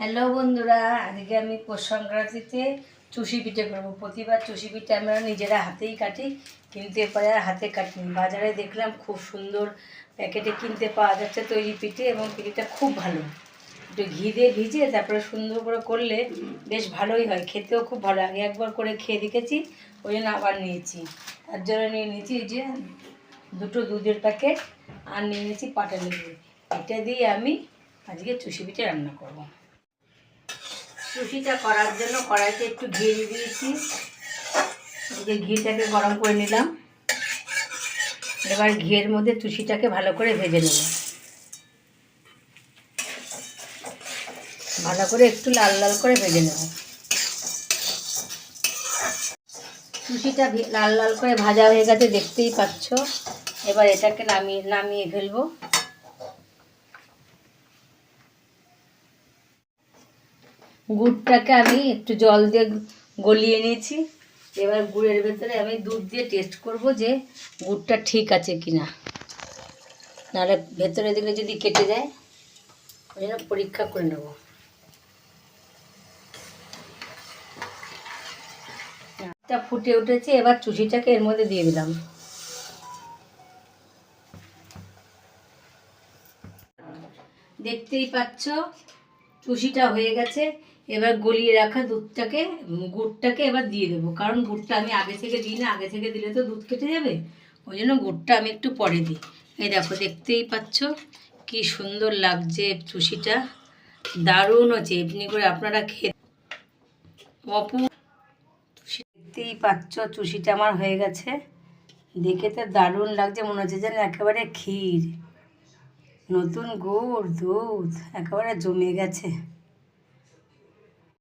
Hello বন্ধুরা, আজকে আমি পৌষ সংক্রান্তিতে চুষি পিঠে করব। প্রতিবার চুষি পিঠে আমরা নিজেরা হাতেই কাটি, কিন্তু এরপরে আর হাতে কাটিনি। বাজারে দেখলাম খুব সুন্দর প্যাকেটে কিনতে পাওয়া যাচ্ছে তৈরি পিঠে এবং পিঠেটা খুব ভালো। একটু ঘি দিয়ে ভিজিয়ে তারপরে সুন্দর করে করলে বেশ ভালোই হয়, খেতেও খুব ভালো। আগে একবার করে খেয়ে দেখেছি, ওই জন্য আবার নিয়েছি। তার জন্য নিয়ে নিয়েছি যে দুটো দুধের প্যাকেট আর নিয়ে নিয়েছি পাটা এটা দিয়ে আমি আজকে চুষি পিঠে রান্না করব। সুশিটা করার জন্য কড়াইতে একটু ঘি দিয়েছি। যে ঘিটাকে গরম করে নিলাম। এবার ঘিয়ের মধ্যে চুষিটাকে ভালো করে ভেজে নেব। ভালো করে একটু লাল লাল করে ভেজে নেব। চুষিটা ভে- লাল লাল করে ভাজা হয়ে গেছে, দেখতেই পাচ্ছ। এবার এটাকে নামিয়ে নামিয়ে ফেলব। গুড়টাকে আমি একটু জল দিয়ে গলিয়ে নিয়েছি। এবার গুড়ের ভেতরে আমি দুধ দিয়ে টেস্ট করব যে গুড়টা ঠিক আছে কি না নাহলে ভেতরে দিলে যদি কেটে যায় ওই জন্য পরীক্ষা করে নেব। টা ফুটে উঠেছে, এবার চুষিটাকে এর মধ্যে দিয়ে দিলাম। দেখতেই পাচ্ছ, চুষিটা হয়ে গেছে। এবার গলিয়ে রাখা দুধটাকে গুড়টাকে এবার দিয়ে দেবো। কারণ গুড়টা আমি আগে থেকে দিই না, আগে থেকে দিলে তো দুধ কেটে যাবে। ওই জন্য গুড়টা আমি একটু পরে দিই। এই দেখো, দেখতেই পাচ্ছ কি সুন্দর লাগছে চুষিটা। দারুণ হচ্ছে, এমনি করে আপনারা খেয়ে অপু দেখতেই পাচ্ছ চুষিটা আমার হয়ে গেছে। দেখে তো দারুণ লাগছে, মনে হচ্ছে যেন একেবারে ক্ষীর। নতুন গুড়, দুধ, একেবারে জমে গেছে।